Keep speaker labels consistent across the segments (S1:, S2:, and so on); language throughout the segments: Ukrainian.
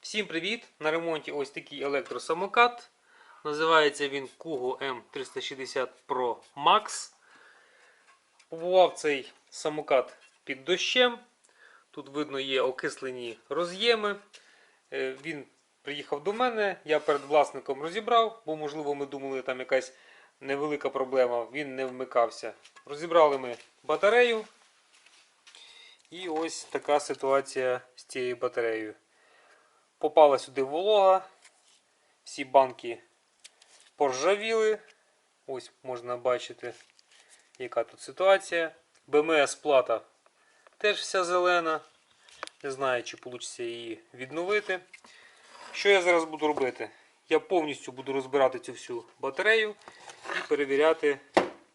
S1: Всім привіт! На ремонті ось такий електросамокат. Називається він Kugo M360 Pro Max. Побував цей самокат під дощем. Тут видно є окислені роз'єми. Е, Він приїхав до мене, я перед власником розібрав, бо, можливо, ми думали, там якась невелика проблема, він не вмикався. Розібрали ми батарею. І ось така ситуація з цією батареєю. Попала сюди волога, всі банки поржавіли. Ось можна бачити, яка тут ситуація. БМС плата теж вся зелена. Не знаю, чи вийде її відновити. Що я зараз буду робити? Я повністю буду розбирати цю всю батарею і перевіряти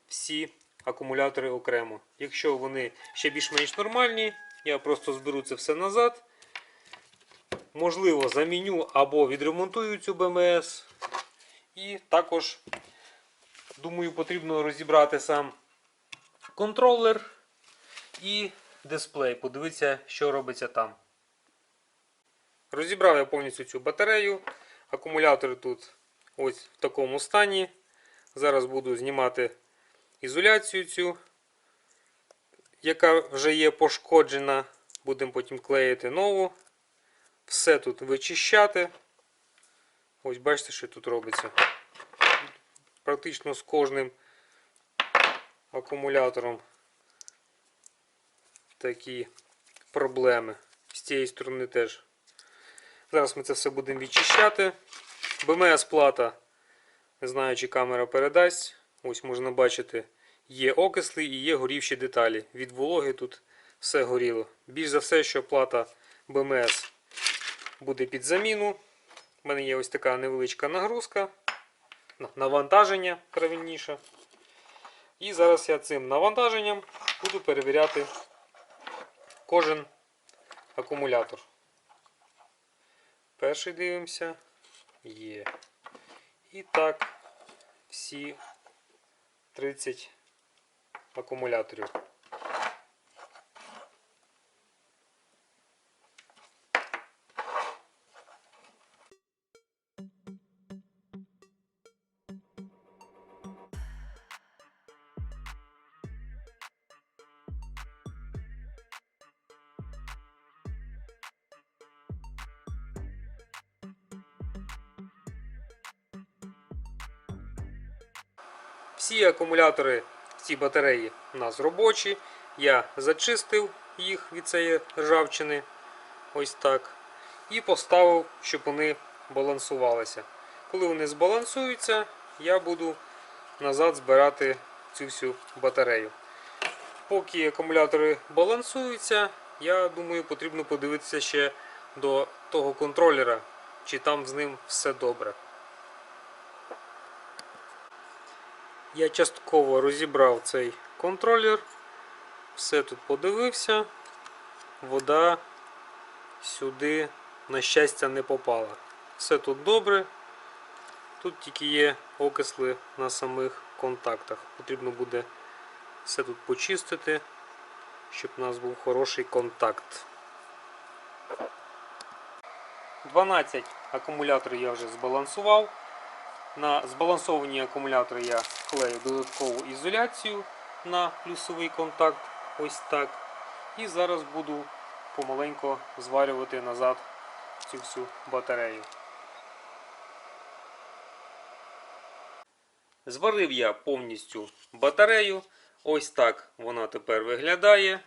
S1: всі акумулятори окремо. Якщо вони ще більш-менш нормальні, я просто зберу це все назад. Можливо, заміню або відремонтую цю БМС. І також, думаю, потрібно розібрати сам контролер і дисплей. Подивитися, що робиться там. Розібрав я повністю цю батарею. Акумулятори тут ось в такому стані. Зараз буду знімати ізоляцію цю, яка вже є пошкоджена. Будемо потім клеїти нову. Все тут вичищати. Ось бачите, що тут робиться. Практично з кожним акумулятором такі проблеми. З цієї сторони теж. Зараз ми це все будемо відчищати. БМС плата, не знаю, чи камера передасть. Ось можна бачити, є окисли і є горівші деталі. Від вологи тут все горіло. Більш за все, що плата БМС буде під заміну. У мене є ось така невеличка нагрузка, навантаження правильніше. І зараз я цим навантаженням буду перевіряти кожен акумулятор. Перший дивимося. Є. І так, всі 30 акумуляторів. Всі акумулятори в батареї у нас робочі. Я зачистив їх від цієї ржавчини. Ось так. І поставив, щоб вони балансувалися. Коли вони збалансуються, я буду назад збирати цю всю батарею. Поки акумулятори балансуються, я думаю, потрібно подивитися ще до того контролера, чи там з ним все добре. Я частково розібрав цей контролер, все тут подивився, вода сюди, на щастя, не попала. Все тут добре. Тут тільки є окисли на самих контактах. Потрібно буде все тут почистити, щоб у нас був хороший контакт. 12 акумуляторів я вже збалансував. На збалансовані акумулятори я клею додаткову ізоляцію на плюсовий контакт. Ось так. І зараз буду помаленько зварювати назад цю всю батарею. Зварив я повністю батарею. Ось так вона тепер виглядає.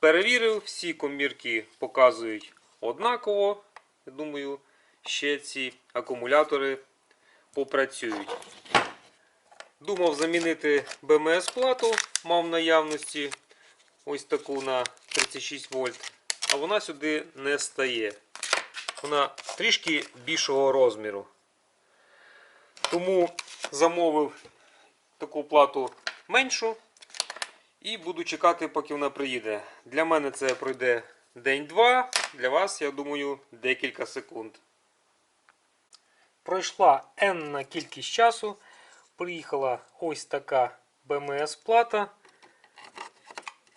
S1: Перевірив, всі комірки показують однаково. Я думаю, ще ці акумулятори попрацюють. Думав замінити БМС плату, мав наявності ось таку на 36 вольт, а вона сюди не стає. Вона трішки більшого розміру. Тому замовив таку плату меншу і буду чекати, поки вона приїде. Для мене це пройде день-два, для вас, я думаю, декілька секунд. Пройшла енна кількість часу. Приїхала ось така БМС плата.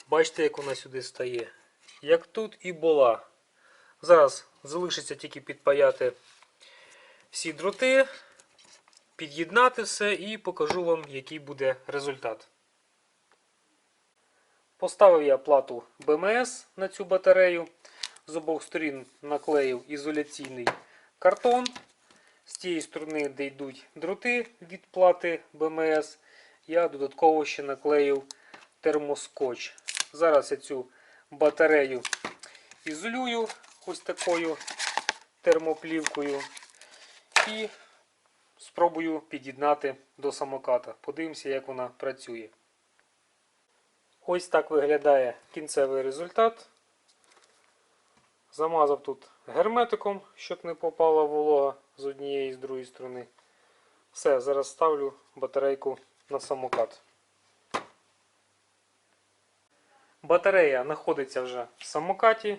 S1: Бачите, як вона сюди стає. Як тут і була. Зараз залишиться тільки підпаяти всі дроти, під'єднати все і покажу вам, який буде результат. Поставив я плату БМС на цю батарею. З обох сторін наклеїв ізоляційний картон. З тієї сторони, де йдуть дроти від плати БМС, я додатково ще наклеїв термоскотч. Зараз я цю батарею ізолюю ось такою термоплівкою і спробую під'єднати до самоката. Подивимося, як вона працює. Ось так виглядає кінцевий результат. Замазав тут герметиком, щоб не попала волога з однієї і з другої сторони. Все, зараз ставлю батарейку на самокат. Батарея знаходиться вже в самокаті.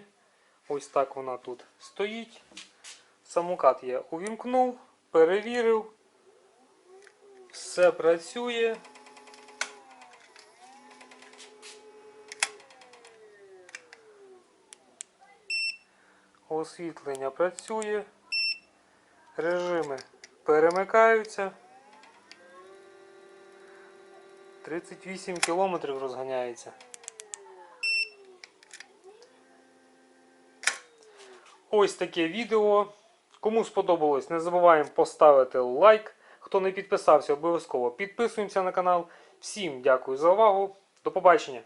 S1: Ось так вона тут стоїть. Самокат я увімкнув, перевірив. Все працює. Освітлення працює. Режими перемикаються. 38 кілометрів розганяється. Ось таке відео. Кому сподобалось, не забуваємо поставити лайк. Хто не підписався, обов'язково підписуємося на канал. Всім дякую за увагу. До побачення!